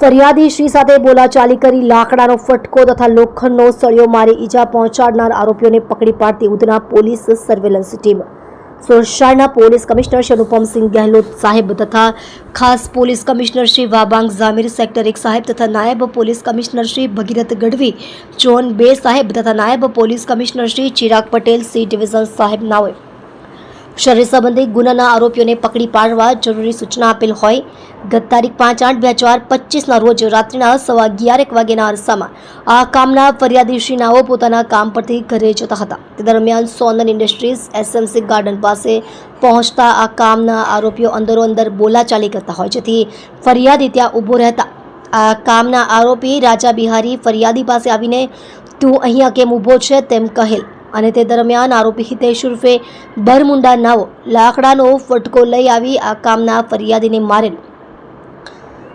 ફરિયાદી શ્રી સાથે બોલાચાલી કરી લાકડાનો ફટકો તથા લોખંડનો સળિયો મારી ઈજા પહોંચાડનાર આરોપીઓને પકડી પાડતી ઉધના પોલીસ સર્વેલન્સ ટીમ સોરસાના પોલીસ કમિશનર શ્રી અનુપમસિંહ ગહેલોત સાહેબ તથા ખાસ police commissioner Shri Vabang Zamir, sector એક સાહેબ તથા નાયબ police commissioner Shri Bhagirath Gadhvi zone બે સાહેબ તથા નાયબ police commissioner Shri Chirag Patel, C division સાહેબ નાઓએ શરીર સંબંધી ગુનાના આરોપીઓને પકડી પાડવા જરૂરી સૂચના આપેલ હોય. ગત તારીખ પાંચ આઠ બે હજાર પચીસના રોજ રાત્રિના સવા અગિયારેક વાગ્યાના અરસામાં આ કામના ફરિયાદી શ્રી પોતાના કામ પરથી ઘરે જતા હતા. તે દરમિયાન સોનન ઇન્ડસ્ટ્રીઝ એસએમસી ગાર્ડન પાસે પહોંચતા આ કામના આરોપીઓ અંદરો અંદર બોલાચાલી કરતા હોય, જેથી ફરિયાદી ત્યાં ઊભો રહેતા. આ કામના આરોપી રાજા બિહારી ફરિયાદી પાસે આવીને, તું અહીંયા કેમ ઊભો છે? તેમ કહેલ. અને તે દરમિયાન આરોપી હિતેશ ઉર્ફે બરમુંડા નાઓ લાકડાનો ફટકો લઈ આવી આ કામના ફરિયાદીને મારેલ.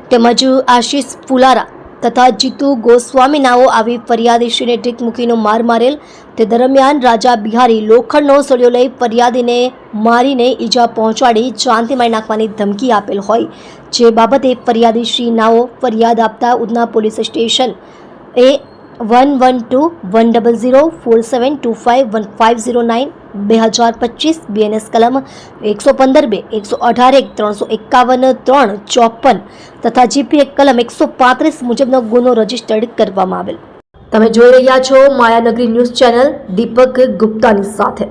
તેમજ આશીષ ફુલારા તથા જીતુ ગોસ્વામી નાઓ આવી ફરિયાદીશ્રીને ઢીક મૂકીનો માર મારેલ. તે દરમિયાન રાજા બિહારી લોખંડનો સળિયો લઈ ફરિયાદીને મારીને ઈજા પહોંચાડી જાનથી મારી નાખવાની ધમકી આપેલ હોય જે બાબતે ફરિયાદીશ્રી નાઓ ફરિયાદ આપતા ઉધના પોલીસ સ્ટેશન એ one one two one double zero four seven two five one five zero nine બે હજાર પચીસ બીએનએસ કલમ એકસો પંદર બે એકસો અઢાર એક, ત્રણસો એકાવન, ત્રણ ચોપન તથા જીપી એક કલમ એકસો પાંત્રીસ મુજબનો ગુનો રજીસ્ટર્ડ કરવામાં આવેલ. તમે જોઈ રહ્યા છો માયાનગરી ન્યૂઝ ચેનલ દીપક ગુપ્તાની સાથે.